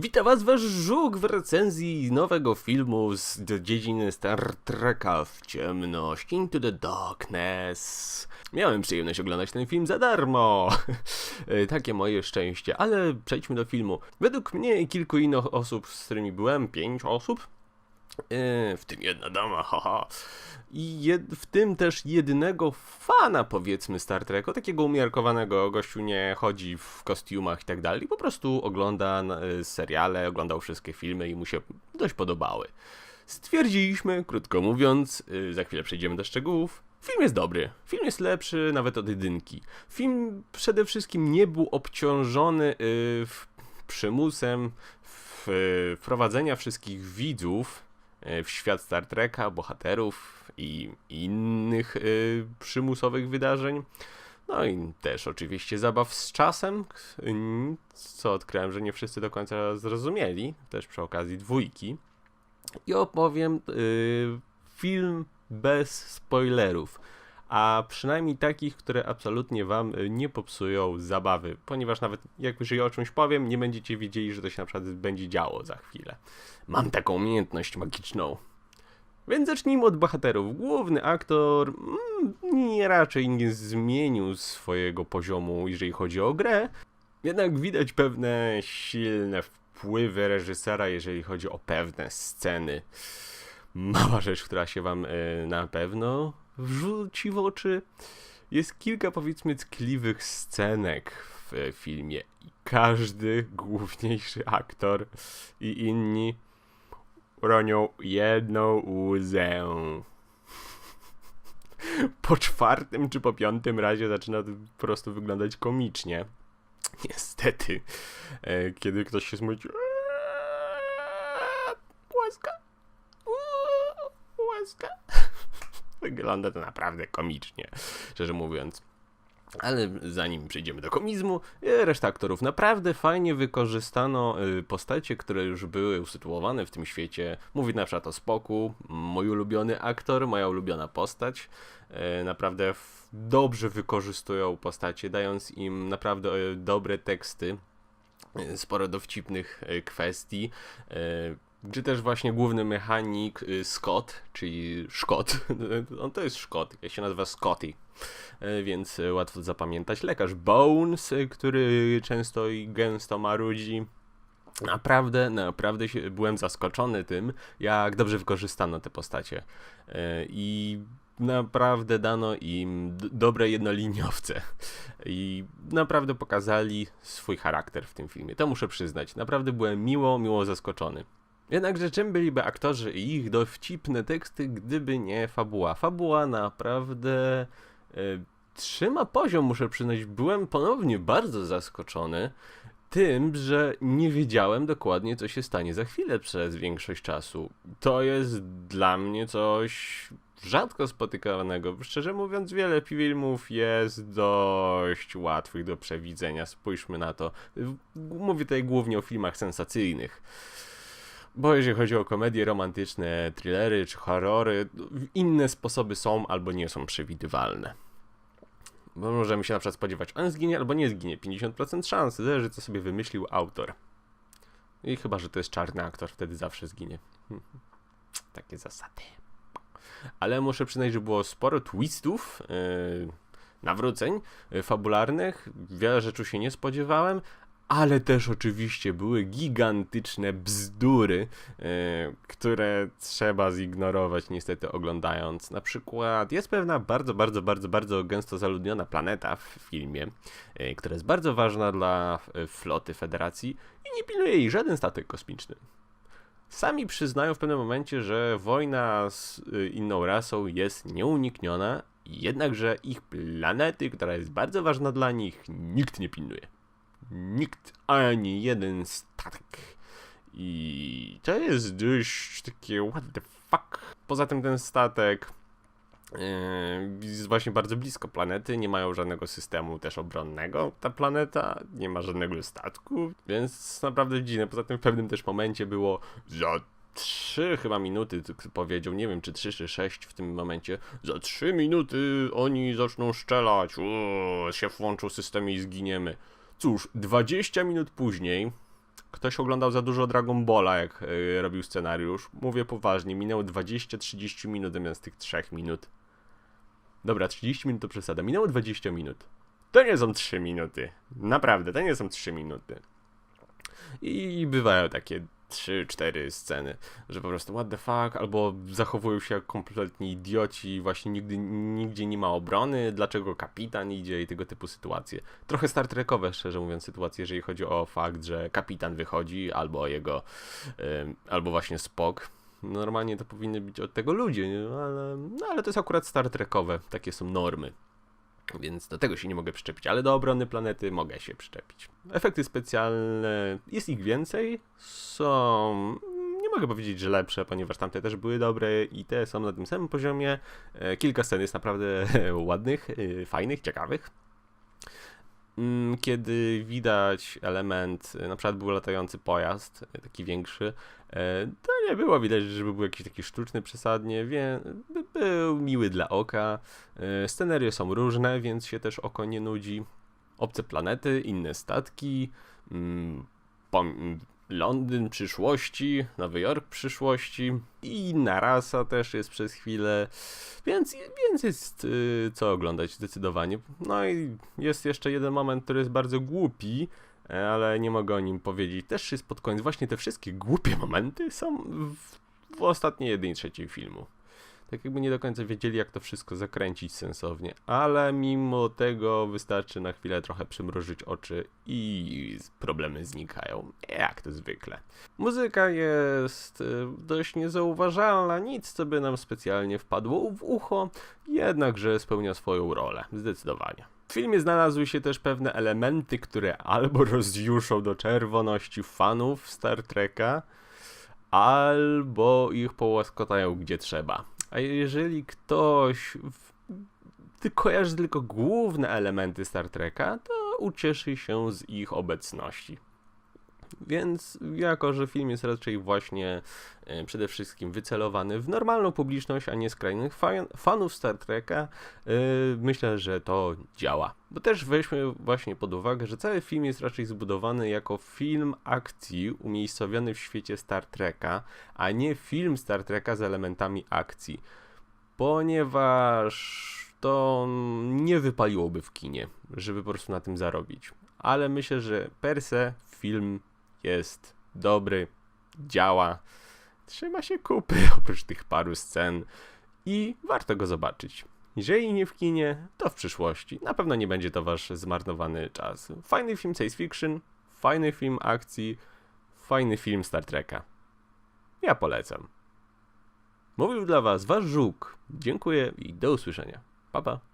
Witam was wasz żuk w recenzji nowego filmu z dziedziny Star Treka w ciemność Into the Darkness. Miałem przyjemność oglądać ten film za darmo. Takie moje szczęście, ale przejdźmy do filmu. Według mnie i kilku innych osób, z którymi byłem, pięć osób, e, w tym jedna dama, haha. I jed, w tym też jednego fana, powiedzmy, Star Treku, takiego umiarkowanego. Gościu nie chodzi w kostiumach i tak dalej, po prostu ogląda y, seriale, oglądał wszystkie filmy i mu się dość podobały. Stwierdziliśmy, krótko mówiąc, y, za chwilę przejdziemy do szczegółów. Film jest dobry. Film jest lepszy nawet od jedynki. Film przede wszystkim nie był obciążony y, przymusem w, wprowadzenia wszystkich widzów w świat Star Treka, bohaterów i innych y, przymusowych wydarzeń. No i też oczywiście zabaw z czasem, co odkryłem, że nie wszyscy do końca zrozumieli, też przy okazji dwójki. I opowiem y, film bez spoilerów, a przynajmniej takich, które absolutnie wam y, nie popsują zabawy, ponieważ nawet jak jeżeli o czymś powiem, nie będziecie wiedzieli, że to się na przykład będzie działo za chwilę. Mam taką umiejętność magiczną. Więc zacznijmy od bohaterów. Główny aktor mm, nie raczej nie zmienił swojego poziomu, jeżeli chodzi o grę. Jednak widać pewne silne wpływy reżysera, jeżeli chodzi o pewne sceny. Mała rzecz, która się wam y, na pewno wrzuci w oczy. Jest kilka powiedzmy tkliwych scenek w filmie i każdy główniejszy aktor i inni ronią jedną łzę. Po czwartym czy po piątym razie zaczyna to po prostu wyglądać komicznie. Niestety, e, kiedy ktoś się smuci. Łaska. Łaska. Wygląda to naprawdę komicznie, szczerze mówiąc. Ale zanim przejdziemy do komizmu, e, reszta aktorów naprawdę fajnie wykorzystano y, postacie, które już były usytuowane w tym świecie. Mówię na przykład o Spoku, mój ulubiony aktor, moja ulubiona postać. E, Naprawdę dobrze wykorzystują postacie, dając im naprawdę e, dobre teksty, e, sporo dowcipnych e, kwestii. Czy też właśnie główny mechanik y, Scott, czyli Szkot, on to jest Szkot, ja się nazywa Scotty, E, więc e, łatwo zapamiętać. Lekarz Bones, e, który często i gęsto marudzi. Naprawdę, naprawdę się, byłem zaskoczony tym, jak dobrze wykorzystano te postacie. I naprawdę dano im dobre jednoliniowce. I naprawdę pokazali swój charakter w tym filmie. To muszę przyznać. Naprawdę byłem miło, miło zaskoczony. Jednakże czym byliby aktorzy i ich dowcipne teksty, gdyby nie fabuła? Fabuła naprawdę e, trzyma poziom, muszę przyznać. Byłem ponownie bardzo zaskoczony tym, że nie wiedziałem dokładnie, co się stanie za chwilę przez większość czasu. To jest dla mnie coś rzadko spotykanego. Szczerze mówiąc, wiele filmów jest dość łatwych do przewidzenia. Spójrzmy na to. Mówię tutaj głównie o filmach sensacyjnych. Bo jeżeli chodzi o komedie romantyczne, thrillery czy horrory, inne sposoby są albo nie są przewidywalne. Bo możemy się na przykład spodziewać, on zginie albo nie zginie. 50% szans, zależy co sobie wymyślił autor. I chyba, że to jest czarny aktor, wtedy zawsze zginie. Takie zasady. Ale muszę przyznać, że było sporo twistów, yy, nawróceń yy, fabularnych. Wiele rzeczy się nie spodziewałem, ale też oczywiście były gigantyczne bzdury, e, które trzeba zignorować niestety oglądając. Na przykład jest pewna bardzo, bardzo, bardzo, bardzo gęsto zaludniona planeta w filmie, e, która jest bardzo ważna dla e, floty Federacji i nie pilnuje jej żaden statek kosmiczny. Sami przyznają w pewnym momencie, że wojna z inną rasą jest nieunikniona, jednakże ich planety, która jest bardzo ważna dla nich, nikt nie pilnuje nikt, ani jeden statek. I to jest dość takie what the fuck. Poza tym ten statek yy, jest właśnie bardzo blisko planety, nie mają żadnego systemu też obronnego. Ta planeta nie ma żadnego statku, więc naprawdę dziwne. Poza tym w pewnym też momencie było za trzy chyba minuty, t- powiedział, nie wiem czy trzy czy sześć w tym momencie, za trzy minuty oni zaczną szczelać, Uuu, się włączył system i zginiemy. Cóż, 20 minut później ktoś oglądał za dużo Dragon Balla, jak y, robił scenariusz. Mówię poważnie, minęło 20-30 minut zamiast tych 3 minut. Dobra, 30 minut to przesada. Minęło 20 minut. To nie są 3 minuty. Naprawdę, to nie są 3 minuty. I bywają takie 3-4 sceny, że po prostu what the fuck, albo zachowują się jak kompletni idioci, właśnie nigdy, nigdzie nie ma obrony, dlaczego kapitan idzie i tego typu sytuacje. Trochę Star Trekowe, szczerze mówiąc, sytuacje, jeżeli chodzi o fakt, że kapitan wychodzi, albo jego, albo właśnie Spock. Normalnie to powinny być od tego ludzie, nie? Ale, no, ale to jest akurat Star Trekowe, takie są normy. Więc do tego się nie mogę przyczepić, ale do obrony planety mogę się przyczepić. Efekty specjalne, jest ich więcej, są, nie mogę powiedzieć, że lepsze, ponieważ tamte też były dobre i te są na tym samym poziomie. E, Kilka scen jest naprawdę ładnych, e, fajnych, ciekawych. Mm, Kiedy widać element, na przykład był latający pojazd, e, taki większy, e, to nie było widać, żeby był jakiś taki sztuczny przesadnie, by- był miły dla oka. E, Scenerie są różne, więc się też oko nie nudzi. Obce planety, inne statki, mm, Londyn przyszłości, Nowy Jork przyszłości i inna rasa też jest przez chwilę, więc, więc jest y, co oglądać zdecydowanie. No i jest jeszcze jeden moment, który jest bardzo głupi, ale nie mogę o nim powiedzieć. Też jest pod koniec. Właśnie te wszystkie głupie momenty są w, w ostatniej jednej trzeciej filmu. Tak jakby nie do końca wiedzieli, jak to wszystko zakręcić sensownie, ale mimo tego wystarczy na chwilę trochę przymrużyć oczy i problemy znikają, jak to zwykle. Muzyka jest y, dość niezauważalna, nic co by nam specjalnie wpadło w ucho, jednakże spełnia swoją rolę, zdecydowanie. W filmie znalazły się też pewne elementy, które albo rozjuszą do czerwoności fanów Star Treka, albo ich połaskotają gdzie trzeba. A jeżeli ktoś ty kojarzy tylko główne elementy Star Treka, to ucieszy się z ich obecności. Więc jako, że film jest raczej właśnie e, przede wszystkim wycelowany w normalną publiczność, a nie skrajnych fan, fanów Star Treka, e, myślę, że to działa. Bo też weźmy właśnie pod uwagę, że cały film jest raczej zbudowany jako film akcji umiejscowiony w świecie Star Treka, a nie film Star Treka z elementami akcji. Ponieważ to nie wypaliłoby w kinie, żeby po prostu na tym zarobić. Ale myślę, że per se film jest dobry, działa, trzyma się kupy oprócz tych paru scen i warto go zobaczyć. Jeżeli nie w kinie, to w przyszłości. Na pewno nie będzie to wasz zmarnowany czas. Fajny film science fiction, fajny film akcji, fajny film Star Treka. Ja polecam. Mówił dla was wasz żuk. Dziękuję i do usłyszenia. Pa pa.